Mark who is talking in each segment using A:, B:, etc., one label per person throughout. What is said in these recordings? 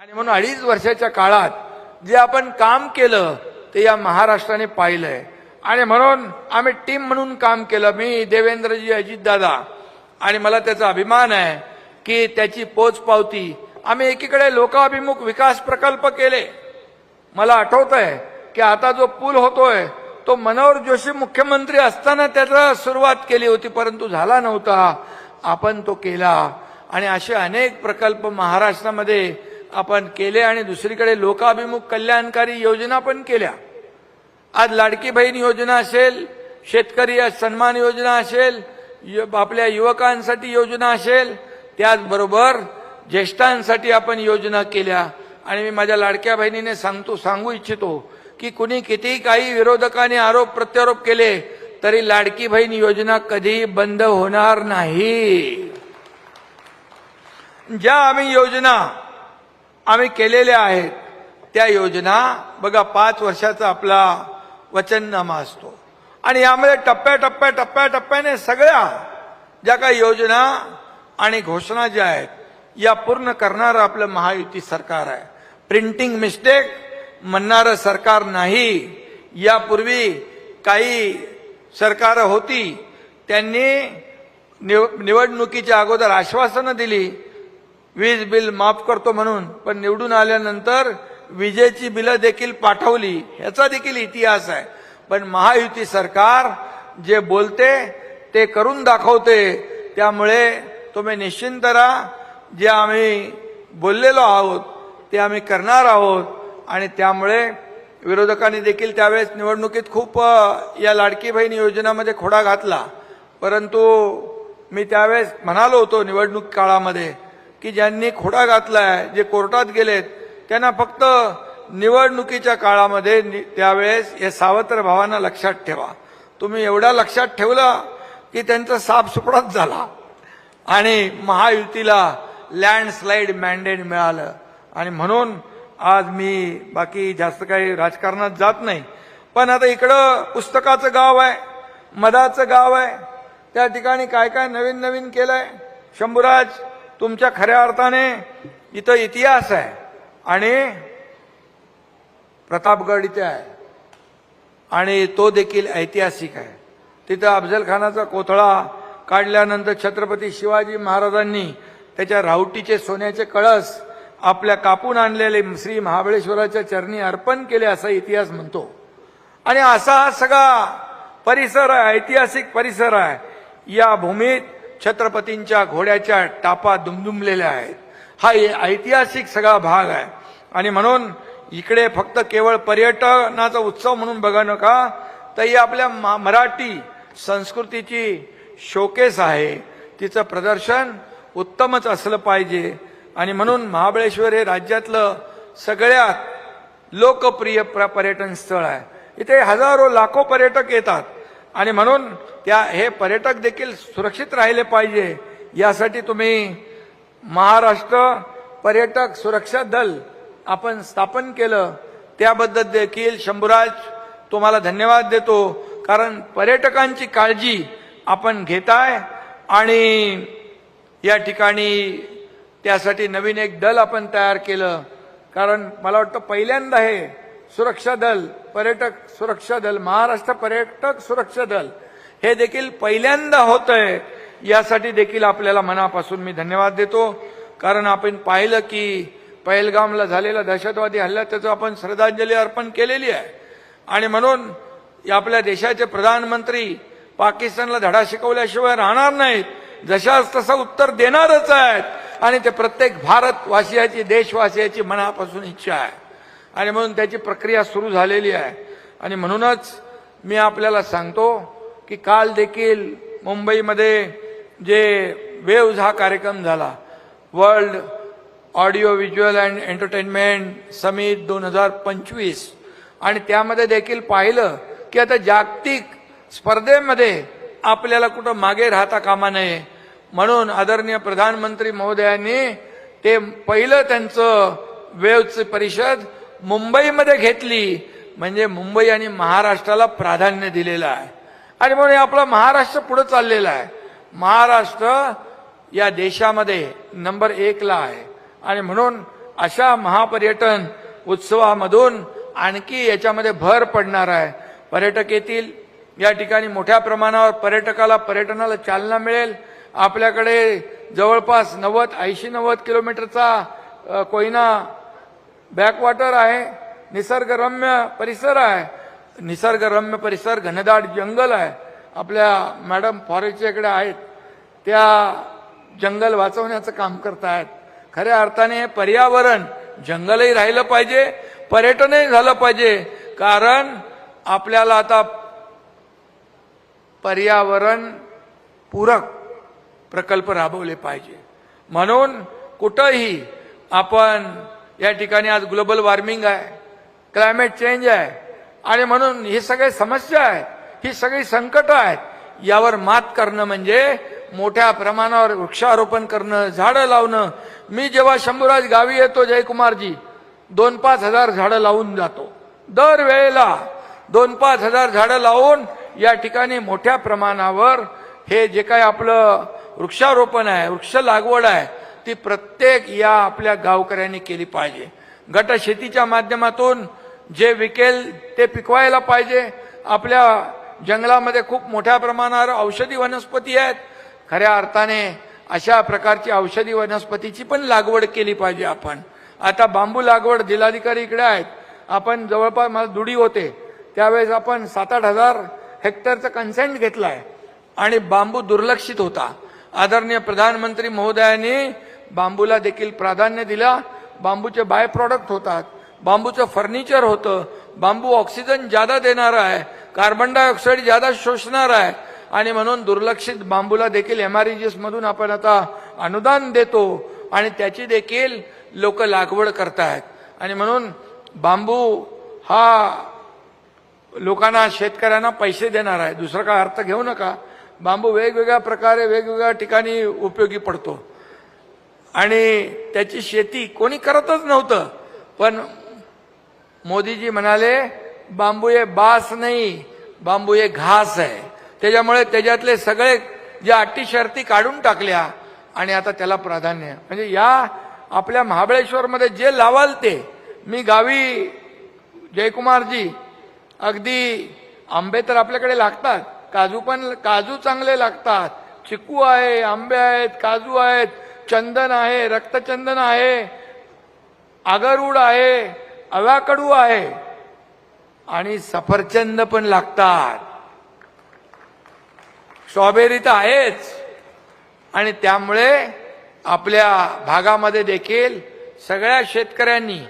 A: आणि म्हणून अडीच वर्षाच्या काळात जे आपण काम केलं ते या महाराष्ट्राने पाहिलंय. आणि म्हणून आम्ही टीम म्हणून काम केलं मी देवेंद्रजी अजितदादा आणि मला त्याचा अभिमान आहे की त्याची पोच पावती आम्ही एकीकडे लोकाभिमुख विकास प्रकल्प केले. मला आठवत आहे की आता जो पूल होतोय तो मनोहर जोशी मुख्यमंत्री असताना त्याचा सुरुवात केली होती परंतु झाला नव्हता. आपण तो केला. आणि असे अनेक प्रकल्प महाराष्ट्रामध्ये आपण केले आणि दुसरीकडे लोकाभिमुख कल्याणकारी योजना पण केल्या. आज लाडकी बहीण योजना असेल शेतकरी सन्मान योजना असेल य- आपल्या युवकांसाठी योजना असेल त्याचबरोबर ज्येष्ठांसाठी आपण योजना केल्या. आणि मी माझ्या लाडक्या बहिणीने सांगतो सांगू इच्छितो की कुणी कितीही काही विरोधकांनी आरोप प्रत्यारोप केले तरी लाडकी बहीण योजना कधी बंद होणार नाही. ज्या आम्ही योजना आम्ही केलेल्या आहेत. त्या योजना बघा पाच वर्षाचा आपला वचननामा असतो. आणि यामध्ये टप्प्या टप्प्या टप्प्या टप्प्याने सगळ्या ज्या काही योजना आणि घोषणा ज्या आहेत या पूर्ण करणारं आपलं महायुती सरकार आहे. प्रिंटिंग मिस्टेक म्हणणारं सरकार नाही. यापूर्वी काही सरकार होती. त्यांनी निव- निवडणुकीच्या अगोदर आश्वासनं दिली. वीज बिल माफ करतो म्हणून पण निवडून आल्यानंतर विजेची बिलं देखील पाठवली ह्याचा देखील इतिहास आहे. पण महायुती सरकार जे बोलते ते करून दाखवते. त्यामुळे तुम्ही निश्चिंत राहा. जे आम्ही बोललेलो आहोत ते आम्ही करणार आहोत. आणि त्यामुळे विरोधकांनी देखील त्यावेळेस निवडणुकीत खूप या लाडकी बहीण योजनामध्ये खोडा घातला. परंतु मी त्यावेळेस म्हणालो होतो निवडणूक काळामध्ये की ज्यांनी खोडा घातलाय जे कोर्टात गेलेत त्यांना फक्त निवडणुकीच्या काळामध्ये नि- त्यावेळेस या सावत्र भावांना लक्षात ठेवा. तुम्ही एवढा लक्षात ठेवलं की त्यांचा साप सुपडाच झाला. आणि महायुतीला लँडस्लाईड मॅन्डेट मिळालं. आणि म्हणून आज मी बाकी जास्त काही राजकारणात जात नाही. पण आता इकडं पुस्तकाचं गाव आहे मधाचं गाव आहे. त्या ठिकाणी काय काय नवीन नवीन केलंय? शंभूराज तुमच्या खऱ्या अर्थाने इथं इतिहास आहे आणि प्रतापगड इथे आहे. आणि तो देखील ऐतिहासिक आहे. तिथं अफजलखानाचा कोथळा काढल्यानंतर छत्रपती शिवाजी महाराजांनी त्याच्या रावटीचे सोन्याचे कळस आपल्या कापून आणलेले श्री महाबळेश्वराच्या चरणी अर्पण केले असा इतिहास म्हणतो. आणि असा हा सगळा परिसर आहे ऐतिहासिक परिसर आहे. या भूमीत छत्रपतींच्या घोड्याच्या टापा दुमदुमलेल्या आहेत. हा ए- ऐतिहासिक सगळा भाग आहे. आणि म्हणून इकडे फक्त केवळ पर्यटनाचा उत्सव म्हणून बघा नका तर ही आपल्या मा- मराठी संस्कृतीची शोकेस आहे. तिचं प्रदर्शन उत्तमच असलं पाहिजे. आणि म्हणून महाबळेश्वर हे राज्यातलं सगळ्यात लोकप्रिय प्र- पर्यटन स्थळ आहे. इथे हजारो लाखो पर्यटक येतात. आणि म्हणून त्या हे पर्यटक देखील सुरक्षित राहिले पाहिजे? यासाठी तुम्ही महाराष्ट्र पर्यटक सुरक्षा दल आपण स्थापन केलं. त्याबद्दल देखील शंभूराज तुम्हाला धन्यवाद देतो. कारण पर्यटकांची काळजी आपण घेताय आणि या ठिकाणी त्यासाठी नवीन एक दल आपण तयार केलं. कारण मला वाटतं पहिल्यांदा हे सुरक्षा दल पर्यटक सुरक्षा दल महाराष्ट्र पर्यटक सुरक्षा दल हे देखील पहिल्यांदा होत आहे यासाठी देखील आपल्याला मनापासून मी धन्यवाद देतो. कारण आपण पाहिलं की पहलगामला झालेला दहशतवादी हल्ला त्याचं आपण श्रद्धांजली अर्पण केलेली आहे. आणि म्हणून या आपल्या देशाचे प्रधानमंत्री पाकिस्तानला धडा शिकवल्याशिवाय राहणार नाहीत. जशाच तसं उत्तर देणारच आहेत. आणि ते प्रत्येक भारतवासियाची देशवासियाची मनापासून इच्छा आहे. आणि म्हणून त्याची प्रक्रिया सुरू झालेली आहे. आणि म्हणूनच मी आपल्याला सांगतो की काल देखील मुंबईमध्ये जे वेव्ज हा कार्यक्रम झाला world audio visual and entertainment summit दोन हजार पंचवीस आणि त्यामध्ये देखील पाहिलं की आता जागतिक स्पर्धेमध्ये आपल्याला कुठं मागे राहता कामा नये. म्हणून आदरणीय प्रधानमंत्री महोदयांनी ते पहिलं त्यांचं वेव्हची परिषद मुंबईमध्ये घेतली. म्हणजे मुंबई आणि महाराष्ट्राला प्राधान्य दिलेलं आहे. आणि म्हणून हे आपला महाराष्ट्र पुढे चाललेला आहे. महाराष्ट्र या देशामध्ये नंबर एकला आहे. आणि म्हणून अशा महापर्यटन उत्सवामधून आणखी याच्यामध्ये भर पडणार आहे. पर्यटक येतील. या ठिकाणी मोठ्या प्रमाणावर पर्यटकाला पर्यटनाला चालना मिळेल. आपल्याकडे जवळपास नव्वद ऐंशी नव्वद किलोमीटरचा कोयना बॅकवॉटर आहे. निसर्गरम्य परिसर आहे. निसर्गरम्य परिसर घनदाट जंगल आहे. आपल्या मॅडम फॉरेस्टच्या इकडे आहेत. त्या जंगल वाचवण्याचं काम करतायत. खऱ्या अर्थाने पर्यावरण जंगलही राहिलं पाहिजे पर्यटनही झालं पाहिजे. कारण आपल्याला आता पर्यावरण पूरक प्रकल्प राबवले पाहिजे. म्हणून कुठंही आपण या ठिकाणी आज ग्लोबल वॉर्मिंग आहे क्लायमेट चेंज आहे आणि म्हणून ही सगळी समस्या आहेत ही सगळी संकट आहेत. यावर मात करणं म्हणजे मोठ्या प्रमाणावर वृक्षारोपण करणं झाडं लावणं. मी जेव्हा शंभूराज गावी येतो जयकुमारजी दोन पाच हजार झाडं लावून जातो. दर वेळेला दोन पाच हजार झाडं लावून या ठिकाणी मोठ्या प्रमाणावर हे जे काही आपलं वृक्षारोपण आहे वृक्ष लागवड आहे ती प्रत्येक या आपल्या गावकऱ्यांनी केली पाहिजे. गट शेतीच्या माध्यमातून जे विकेल ते पिकवायला पाहिजे. आपल्या जंगलामध्ये खूप मोठ्या प्रमाणावर औषधी वनस्पती आहेत. खऱ्या अर्थाने अशा प्रकारची औषधी वनस्पतीची पण लागवड केली पाहिजे आपण. आता बांबू लागवड जिल्हाधिकारी इकडे आहेत. आपण जवळपास मला दुडी होते. त्यावेळेस आपण सात आठ हजार हेक्टरचा कन्सेंट आहे आणि बांबू दुर्लक्षित होता. आदरणीय प्रधानमंत्री महोदयांनी बांबूला देखील प्राधान्य दिला. बांबूचे बाय प्रॉडक्ट होतात. बांबूचं फर्निचर होतं. बांबू ऑक्सिजन ज्यादा देणार आहे कार्बन डायऑक्साईड ज्यादा शोषणार आहे. आणि म्हणून दुर्लक्षित बांबूला देखील एम मधून आपण आता अनुदान देतो. आणि त्याची देखील लोक लागवड करतायत. आणि म्हणून बांबू हा लोकांना शेतकऱ्यांना पैसे देणार आहे. दुसरा काय अर्थ घेऊ नका. बांबू वेगवेगळ्या प्रकारे वेगवेगळ्या ठिकाणी उपयोगी पडतो. आणि त्याची शेती कोणी करतच नव्हतं. पण मोदीजी म्हणाले बांबू हे बास नाही बांबू हे घास आहे. त्याच्यामुळे त्याच्यातले सगळे जे अटी शर्ती काढून टाकल्या आणि आता त्याला प्राधान्य म्हणजे या आपल्या महाबळेश्वरमध्ये जे लावाल ते मी गावी जयकुमारजी अगदी आंबे तर आपल्याकडे लागतात काजू पण काजू चांगले लागतात चिकू आहे आंबे आहेत काजू आहेत चंदन आहे रक्तचंदन आहे आगरूड आहे अवाकडू आहे. आणि सफरचंद पण लागतात. स्ट्रॉबेरी तर आहेच. आणि त्यामुळे आपल्या भागामध्ये देखील सगळ्या शेतकऱ्यांनी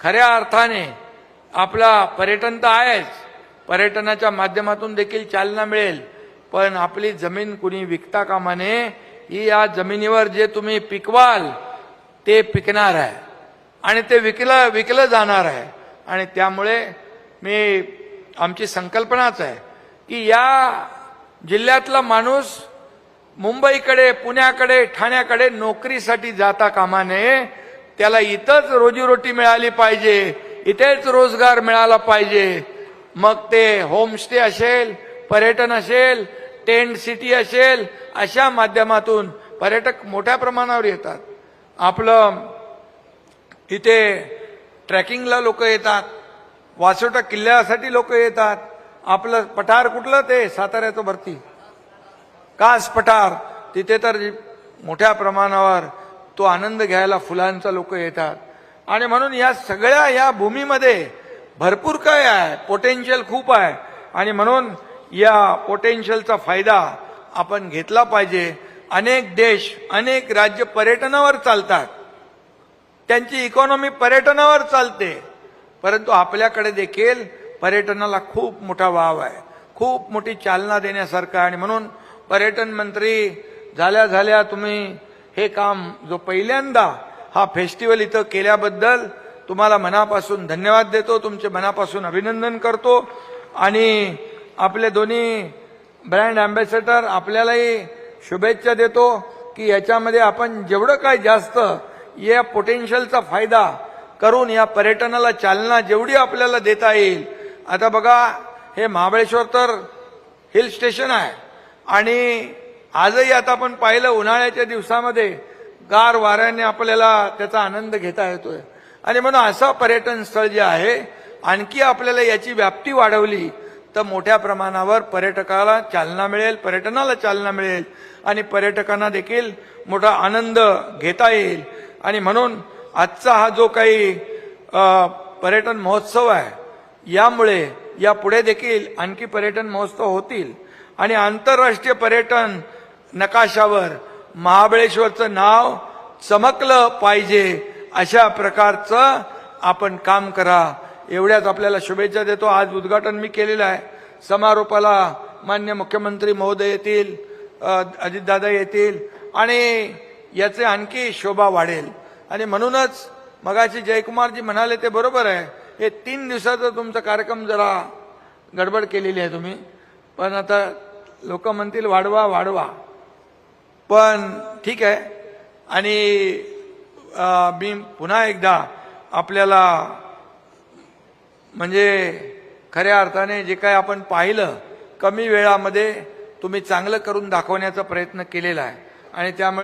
A: खऱ्या अर्थाने आपला पर्यटन तर आहेच. पर्यटनाच्या माध्यमातून देखील चालना मिळेल. पण आपली जमीन कुणी विकता कामा नये ही या जमिनीवर जे तुम्ही पिकवाल ते पिकणार आहे. आणि ते विकलं विकलं जाणार आहे. आणि त्यामुळे मी आमची संकल्पनाच आहे की या जिल्ह्यातला माणूस मुंबईकडे पुण्याकडे ठाण्याकडे नोकरीसाठी जाता कामा नये. त्याला इथंच रोजीरोटी मिळाली पाहिजे इथेच रोजगार मिळाला पाहिजे. मग ते होमस्टे असेल पर्यटन असेल टेंट सिटी असेल अशा माध्यमातून पर्यटक मोठ्या प्रमाणावर येतात. आपलं इथे ट्रॅकिंगला लोक येतात वासोटा किल्ल्यासाठी लोक येतात. आपलं पठार कुठलं ते? साताऱ्याचं भरती. कास पठार? तिथे तर मोठ्या प्रमाणावर तो आनंद घ्यायला फुलांचा लोक येतात. आणि म्हणून या सगळ्या या भूमीमध्ये भरपूर काय आहे पोटेन्शियल खूप आहे. आणि म्हणून या पोटेन्शियलचा फायदा आपण घेतला पाहिजे. अनेक देश अनेक राज्य पर्यटनावर चालतात. त्यांची इकॉनॉमी पर्यटनावर चालते. परंतु आपल्याकडे देखील पर्यटनाला खूप मोठा वाव आहे. खूप मोठी चालना देण्यासारखं आहे. आणि म्हणून पर्यटन मंत्री झाल्या झाल्या तुम्ही हे काम जो पहिल्यांदा हा फेस्टिवल इथं केल्याबद्दल तुम्हाला मनापासून धन्यवाद देतो. तुमचे मनापासून अभिनंदन करतो. आणि आपले दोन्ही ब्रँड अँबॅसेडर आपल्यालाही शुभेच्छा देतो की याच्यामध्ये आपण जेवढं काय जास्त या पोटेन्शियलचा फायदा करून या पर्यटनाला चालना जेवढी आपल्याला देता येईल. आता बघा हे महाबळेश्वर तर हिल स्टेशन आहे. आणि आजही आता आपण पाहिलं उन्हाळ्याच्या दिवसामध्ये गार वाऱ्याने आपल्याला त्याचा आनंद घेता येतोय. आणि म्हणून असं पर्यटन स्थळ जे आहे आणखी आपल्याला याची व्याप्ती वाढवली तर मोठ्या प्रमाणावर पर्यटकाला चालना मिळेल पर्यटनाला चालना मिळेल. आणि पर्यटकांना देखील मोठा आनंद घेता येईल. आणि म्हणून आजचा हा जो काही पर्यटन महोत्सव आहे यामुळे या पुढे देखील आणखी पर्यटन महोत्सव होतील. आणि आंतरराष्ट्रीय पर्यटन नकाशावर महाबळेश्वरचं नाव चमकलं पाहिजे अशा प्रकारचं आपण काम करा. एवढ्याच आपल्याला शुभेच्छा देतो. आज उद्घाटन मी केलेलं आहे. समारोपाला मान्य मुख्यमंत्री महोदय येतील अजितदादा येतील आणि याचे आणखी शोभा वाढेल. आणि म्हणूनच मगाशी जयकुमारजी म्हणाले ते बरोबर आहे. हे तीन दिवसाचा तुमचा कार्यक्रम जरा गडबड केलेली आहे तुम्ही. पण आता लोक म्हणतील वाढवा वाढवा. पण ठीक आहे. आणि मी पुन्हा एकदा आपल्याला म्हणजे खऱ्या अर्थाने जे काय आपण पाहिलं कमी वेळामध्ये तुम्ही चांगलं करून दाखवण्याचा प्रयत्न केलेला आहे. आणि त्यामुळे